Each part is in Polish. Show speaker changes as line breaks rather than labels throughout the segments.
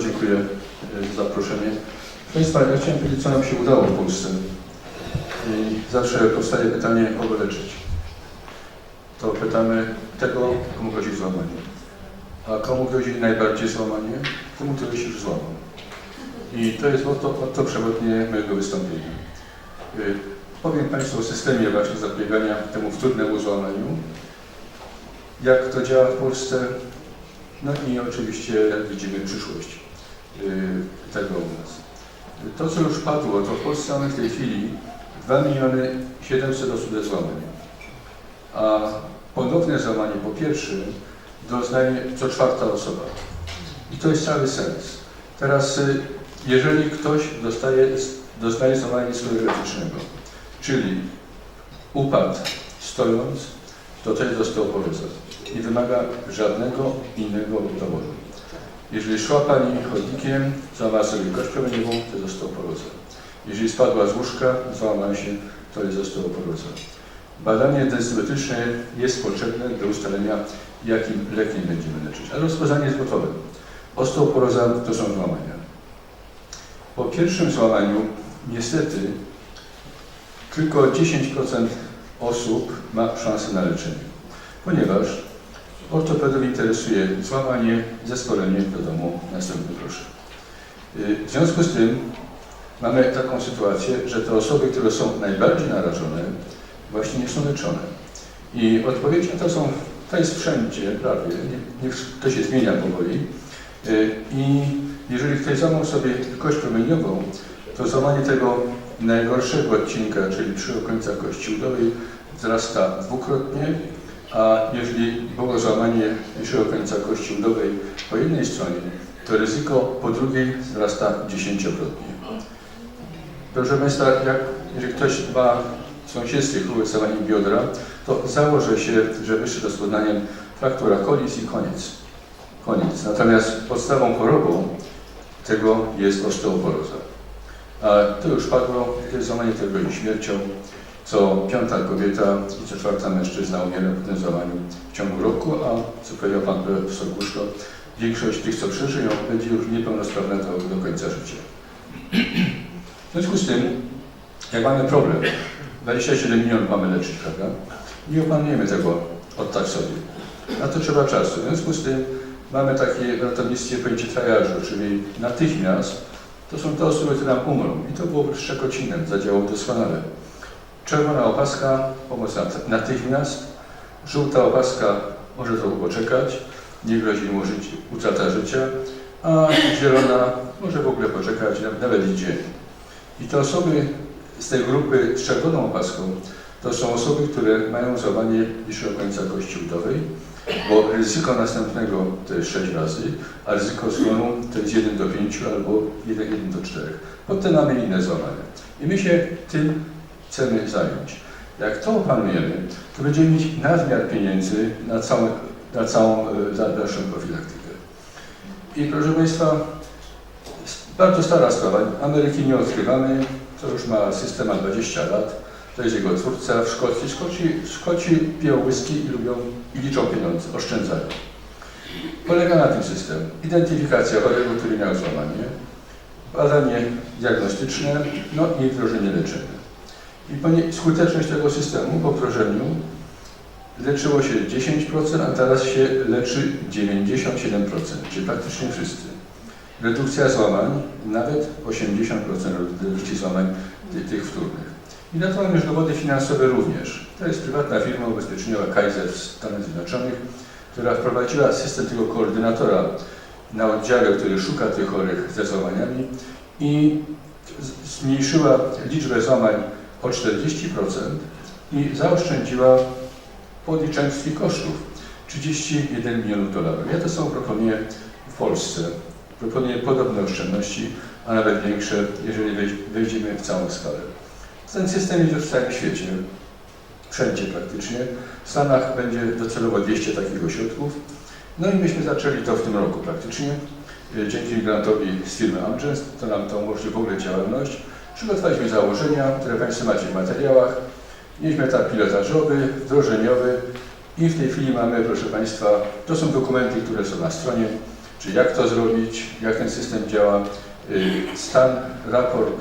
Dziękuję e, za zaproszenie. Proszę Państwa, ja chciałem powiedzieć, co nam się udało w Polsce. I zawsze powstaje pytanie, kogo leczyć. To pytamy tego, komu grozi złamanie. A komu grozi najbardziej złamanie? Temu, który się już złamał. I to jest oto, oto przewodnie mojego wystąpienia. Y, Powiem Państwu o systemie właśnie zapobiegania temu wtórnemu złamaniu, jak to działa w Polsce, no i oczywiście widzimy przyszłość tego u nas. To, co już padło, to w Polsce mamy w tej chwili 2 miliony 700 osób ze złamaniem, a ponowne złamanie po pierwszym doznaje co czwarta osoba. I to jest cały sens. Teraz, y, jeżeli ktoś dostaje, dostaje złamanie sklerotycznego, czyli upadł stojąc, to to jest osteoporoza. Nie wymaga żadnego innego dowodu. Jeżeli szła Pani chodnikiem, sobie kość promieniową, to jest osteoporoza. Jeżeli spadła z łóżka, złamała się, to jest osteoporoza. Badanie densitometryczne jest potrzebne do ustalenia, jakim lekiem będziemy leczyć, ale rozpoznanie jest gotowe. Osteoporoza to są złamania. Po pierwszym złamaniu, niestety, tylko 10% osób ma szansę na leczenie, ponieważ ortopedów interesuje złamanie, zespolenie do domu, następny proszę. Y, W związku z tym mamy taką sytuację, że te osoby, które są najbardziej narażone, właśnie nie są leczone. I odpowiedź na to są, to jest wszędzie prawie, nie, nie, to się zmienia powoli. Y, I jeżeli ktoś złamał sobie kość promieniową, to złamanie tego najgorszego odcinka, czyli przy końca kości udowej, wzrasta dwukrotnie, a jeżeli było złamanie niższego końca kości udowej po jednej stronie, to ryzyko po drugiej wzrasta dziesięciokrotnie. Proszę Państwa, jak, jeżeli ktoś ma sąsiedztwie złamanie biodra, to założę się, że wyższy rozpoznaniem fraktura kolis i koniec. Koniec. Natomiast podstawą chorobą tego jest osteoporoza. A to już padło, to jest złamanie tego grozi śmiercią. Co piąta kobieta i co czwarta mężczyzna umiera po tym w ciągu roku, a co powiedział Pan profesor Guszko, większość tych, co przeżyją, będzie już niepełnosprawna do, do końca życia. W związku z tym, jak mamy problem, 27 milionów mamy leczyć, prawda? Nie opanujemy tego od tak sobie. Na to trzeba czasu. W związku z tym mamy takie w ratownictwie pojęcie triażu, czyli natychmiast to są te osoby, które nam umrą. I to było Szczekocinem, zadziałało doskonale. Czerwona opaska, pomoc nat- natychmiast. Żółta opaska może trochę poczekać, nie grozi mu życie, utrata życia, a zielona może w ogóle poczekać, nawet- nawet i dzień. I te osoby z tej grupy z czerwoną opaską to są osoby, które mają złamanie niższego końca kości udowej, bo ryzyko następnego to jest 6 razy, a ryzyko zgonu to jest 1 do 5 albo 1, 1 do 4. Potem mamy inne złamania. I my się tym chcemy zająć. Jak to opanujemy, to będziemy mieć nadmiar pieniędzy na całą, na całą e, za- dalszą profilaktykę. I proszę Państwa, bardzo stara sprawa. Ameryki nie odkrywamy, to już ma system ma 20 lat. To jest jego twórca w Szkocji. Szkoci, Szkoci piją whisky i lubią i liczą pieniądze, oszczędzają. Polega na tym system. Identyfikacja chorego, który miał złamanie, badanie diagnostyczne, no i wdrożenie leczenia. I skuteczność tego systemu po wdrożeniu leczyło się 10%, a teraz się leczy 97%, czyli praktycznie wszyscy. Redukcja złamań, nawet 80% redukcji złamań ty- tych wtórnych. I na to mamy już dowody finansowe również. To jest prywatna firma ubezpieczeniowa Kaiser w Stanach Zjednoczonych, która wprowadziła system tego koordynatora na oddziale, który szuka tych chorych ze złamaniami i zmniejszyła liczbę złamań o 40% i zaoszczędziła podliczając tych kosztów 31 milionów dolarów. Ja to samo proponuję w Polsce. Proponuję podobne oszczędności, a nawet większe, jeżeli wejdziemy w całą skalę. Ten system jest w całym świecie, wszędzie praktycznie. W Stanach będzie docelowo 200 takich ośrodków. No i myśmy zaczęli to w tym roku praktycznie. E, Dzięki grantowi z firmy Amgen, to nam to umożliwi w ogóle działalność. Przygotowaliśmy założenia, które Państwo macie w materiałach. Mieliśmy etap pilotażowy, wdrożeniowy i w tej chwili mamy, proszę Państwa, to są dokumenty, które są na stronie, Czyli jak to zrobić, jak ten system działa, y, stan, raport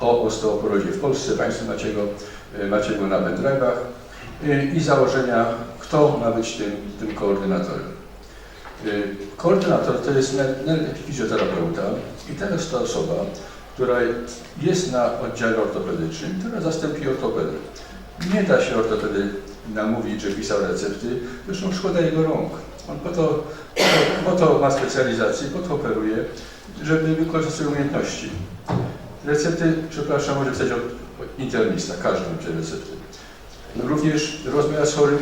o osteoporozie w Polsce, Państwo macie go, y, macie go na pendrive'ach y, i założenia, kto ma być tym, tym koordynatorem. Koordynator to jest fizjoterapeuta i to jest ta osoba, która jest na oddziale ortopedycznym, która zastępuje ortopedę. Nie da się ortopedy namówić, że pisał recepty, zresztą szkoda jego rąk. On po to, po to, ma specjalizację, po to operuje, żeby wykorzystać swoje umiejętności. Recepty, przepraszam, może pisać od internista, każdy pisze recepty. Również rozmawiać z chorym,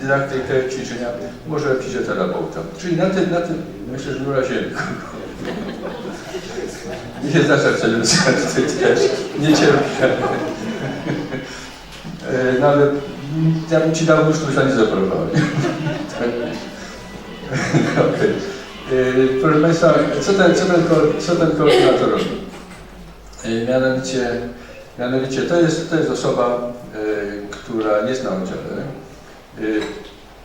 dydaktykę, ćwiczenia, może fizjoterapeuta. Czyli na tym, na tym myślę, że nie Nie znaczy recepty też, nie cierpię. E, No ale ja bym Ci dał tu za nie zaproponował. Okej. E, Proszę Państwa, co ten, co ten, co ten koordynator robi? E, Mianowicie, mianowicie to, jest, to jest osoba, która jest na oddziale,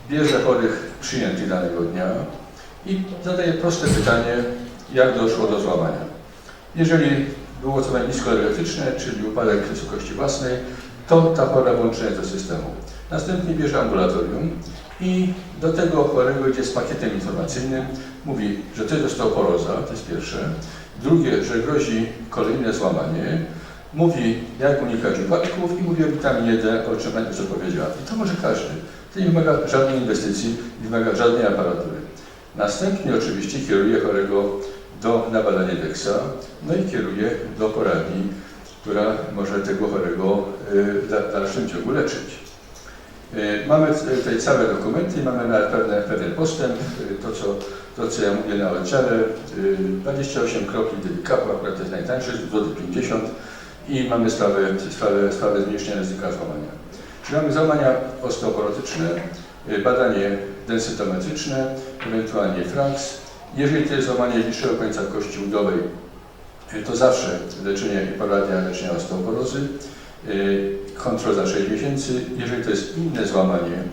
bierze chorych przyjętych danego dnia i zadaje proste pytanie, jak doszło do złamania. Jeżeli było złamanie niskoenergetyczne, czyli upadek wysokości własnej, to ta chora włączona do systemu. Następnie bierze ambulatorium i do tego chorego idzie z pakietem informacyjnym, mówi, że to jest osteoporoza, to jest pierwsze. Drugie, że grozi kolejne złamanie. Mówi, jak unikać upadków i mówi o witaminie D, o czym Pani już powiedziała. I to może każdy. To nie wymaga żadnej inwestycji, nie wymaga żadnej aparatury. Następnie oczywiście kieruje chorego do, na badanie DEXA, no i kieruje do poradni, która może tego chorego y, w da- w dalszym ciągu leczyć. Y, Mamy tutaj całe dokumenty, mamy nawet pewien postęp, y, to co, to co ja mówię na oddziale, y, 28 kropli delikatu, akurat jest najtańsze, zł 50 i mamy sprawę, sprawę, sprawę zmniejszenia ryzyka złamania. Czyli mamy złamania osteoporotyczne, y, badanie densytometryczne, ewentualnie FRAX. Jeżeli to jest złamanie niższego końca kości udowej, y, to zawsze leczenie i poradnia leczenia osteoporozy, y, kontrol za 6 miesięcy. Jeżeli to jest inne złamanie,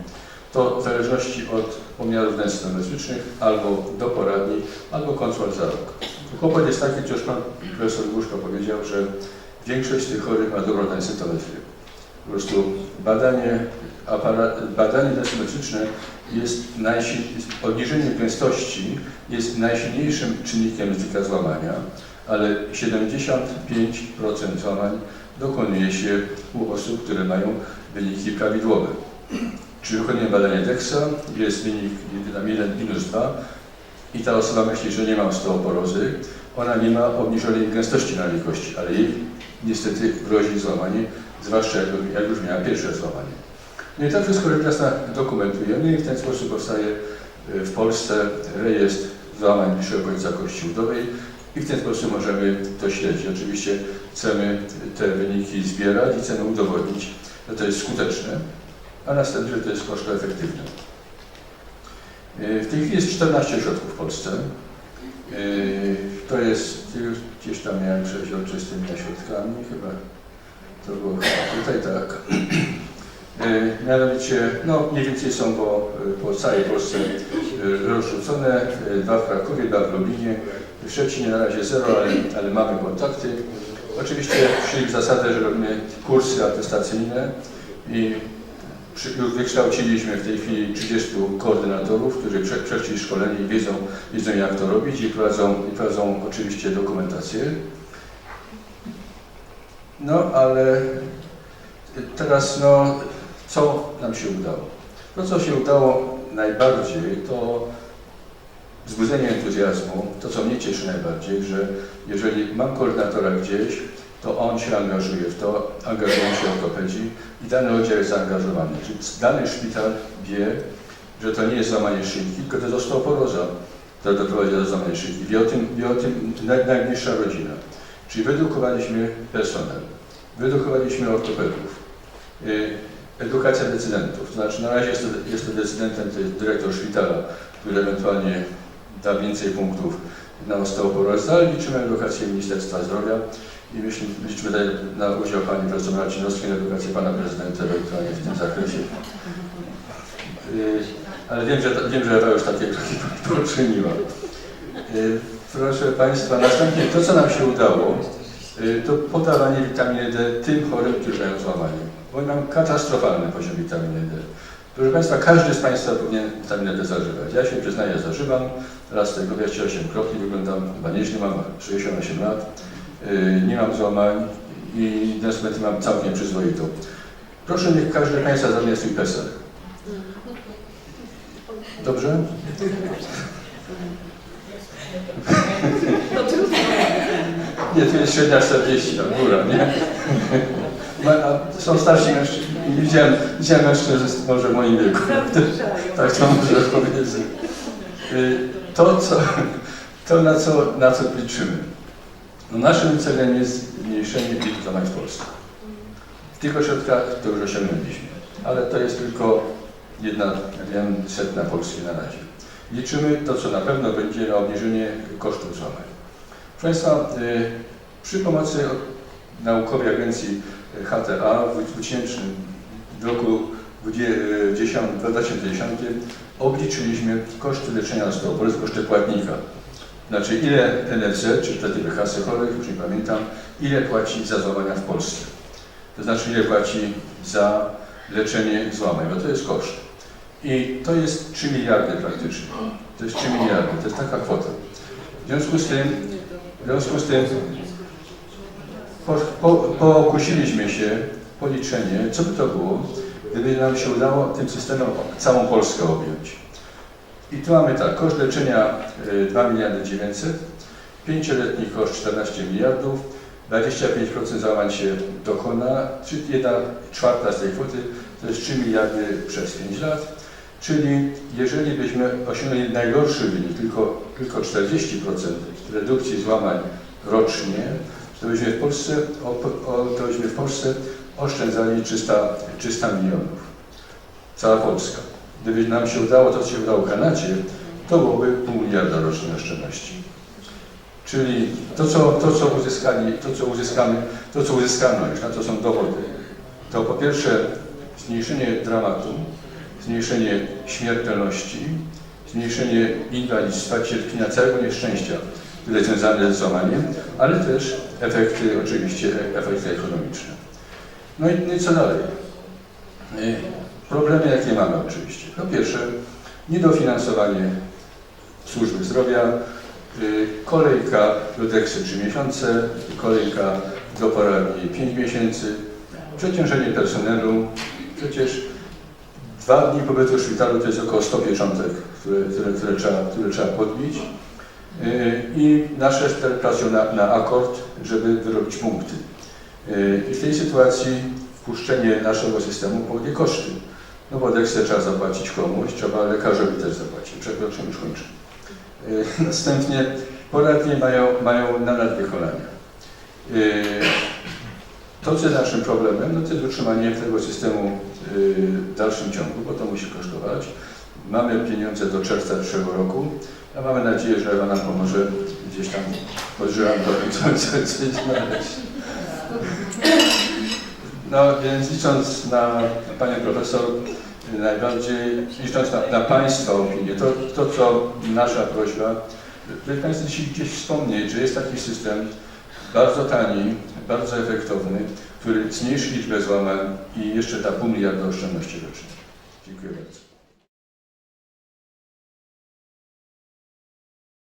to w zależności od pomiarów densytometrycznych albo do poradni, albo kontrol za rok. Kłopot jest taki, co już pan profesor Głuszko powiedział, że większość tych chorych ma dobrą densytometrię. Po prostu badanie, aparat, badanie densytometryczne jest najsil, obniżenie gęstości jest najsilniejszym czynnikiem ryzyka złamania, ale 75% złamań dokonuje się u osób, które mają wyniki prawidłowe. Czyli wykonujemy badanie DEXA, jest wynik tam 1 minus 2 i ta osoba myśli, że nie ma osteoporozy, ona nie ma obniżonej gęstości nalej kości, ale jej niestety grozi złamanie, zwłaszcza jak, jak już miała pierwsze złamanie. No i tak wszystko rzecz jasna dokumentujemy i w ten sposób powstaje y, w Polsce rejestr złamań niższego końca kości udowej i w ten sposób możemy to śledzić. Oczywiście chcemy te wyniki zbierać i chcemy udowodnić, że to jest skuteczne, a następnie, że to jest koszto efektywne. Y, W tej chwili jest 14 ośrodków w Polsce. Y, To jest, gdzieś tam miałem przejść z tymi ośrodkami, chyba to było tutaj tak. Y, Mianowicie, no mniej więcej są po, po całej Polsce y, rozrzucone, y, dwa w Krakowie, dwa w Lublinie, w Szczecinie na razie zero, ale, ale mamy kontakty. Oczywiście przyjęli zasadę, że robimy kursy atestacyjne i przy, wykształciliśmy w tej chwili 30 koordynatorów, którzy prze, przeszli szkolenie i wiedzą, wiedzą jak to robić i prowadzą, i prowadzą oczywiście dokumentację. No ale teraz no, co nam się udało? To co się udało najbardziej to wzbudzenie entuzjazmu, to co mnie cieszy najbardziej, że jeżeli mam koordynatora gdzieś, to on się angażuje w to, angażują się ortopedzi i dany oddział jest zaangażowany. Czyli dany szpital wie, że to nie jest złamanie szynki, tylko to jest osteoporoza, która doprowadzi do złamania szynki. Wie o tym, wie o tym naj, najbliższa rodzina. Czyli wyedukowaliśmy personel, wyedukowaliśmy ortopedów, y, edukacja decydentów. Znaczy na razie jest to, jest to decydentem, to jest dyrektor szpitala, który ewentualnie da więcej punktów na osteoporozę, ale liczymy edukację Ministerstwa Zdrowia i myślę, liczymy tutaj na udział Pani Profesor Marcinowskiej, na edukację Pana Prezydenta ewentualnie w tym zakresie. Yy, Ale wiem, że, wiem, że Ewa już takie kroki poczyniła. Y, Proszę Państwa, następnie to, co nam się udało, y, to podawanie witaminy D tym chorym, którzy mają złamanie. Bo mam katastrofalny poziom witaminy D. Proszę Państwa, każdy z Państwa powinien witaminę D zażywać. Ja się przyznaję, zażywam. Raz tego 28 kropli, wyglądam chyba nieźle, mam 68 lat, y, nie mam złamań i następnie mam całkiem przyzwoitą. Proszę niech każdy Państwa zadaje swój PESEL. Dobrze? Nie, tu jest średnia 40, tam góra, nie? Ma- a Są starsi mężczyźni. Widziałem, widziałem mężczyzn, może w moim wieku. Tak to może powiedzieć. Y, To, co, to na, co, na co liczymy. No naszym celem jest zmniejszenie liczby zamań w Polsce. W tych ośrodkach to już osiągnęliśmy, ale to jest tylko jedna, jak wiem, setna Polski na razie. Liczymy to, co na pewno będzie na obniżenie kosztów złamań. Proszę Państwa, y, przy pomocy naukowej agencji HTA w 2000 w roku 2010 2010 obliczyliśmy koszty leczenia osteoporozy, koszty płatnika. Znaczy ile NFZ, czy wtedy kasy chorych, już nie pamiętam, ile płaci za złamania w Polsce. To znaczy ile płaci za leczenie złamań, bo to jest koszt. I to jest 3 miliardy praktycznie. To jest 3 miliardy, to jest taka kwota. W związku z tym, w związku z tym po, po, pokusiliśmy się po liczenie, co by to było, gdyby nam się udało tym systemem całą Polskę objąć. I tu mamy tak, koszt leczenia y, 2 miliardy 900, 5-letni koszt 14 miliardów, 25% załamań się dokona, czyli 1 czwarta z tej kwoty to jest 3 miliardy przez 5 lat. Czyli jeżeli byśmy osiągnęli najgorszy wynik, tylko, tylko 40% redukcji złamań rocznie, to byśmy w Polsce, o, to byśmy w Polsce oszczędzali 300, 300 milionów. Cała Polska. Gdyby nam się udało to, co się udało Kanadzie, to byłoby pół miliarda rocznie oszczędności. Czyli to, co, to, co uzyskali, to, co uzyskamy, to, co uzyskano już, na to są dowody, to po pierwsze zmniejszenie dramatu, zmniejszenie śmiertelności, zmniejszenie inwalidztwa, cierpienia, całego nieszczęścia, które związane z ale też efekty, oczywiście efekty ekonomiczne. No i, no co dalej? Y, Problemy jakie mamy oczywiście. Po pierwsze, niedofinansowanie służby zdrowia, y, kolejka do deksy 3 miesiące, kolejka do poradni 5 miesięcy, przeciążenie personelu, przecież Dwa dni pobytu w szpitalu to jest około 100 pieczątek, które, które, które, trzeba, które trzeba podbić. Yy, I nasze szpitale pracują na, na akord, żeby wyrobić punkty. Yy, I w tej sytuacji wpuszczenie naszego systemu powoduje koszty. No bo deksę trzeba zapłacić komuś, trzeba lekarzowi też zapłacić. Przepraszam, już kończę. Yy, Następnie poradnie mają, mają nadal wykonania. Yy, To, co jest naszym problemem, no to jest utrzymanie tego systemu w dalszym ciągu, bo to musi kosztować. Mamy pieniądze do czerwca przyszłego roku, a mamy nadzieję, że Ewa nam pomoże gdzieś tam pod żyrandolem coś, znaleźć. No więc licząc na Panią Profesor, najbardziej licząc na, na Państwa opinię, to, to co nasza prośba, żeby Państwo gdzieś wspomnieć, że jest taki system bardzo tani, bardzo efektowny, który zmniejszy liczbę złamań i jeszcze da pół miliarda oszczędności rocznie. Dziękuję bardzo.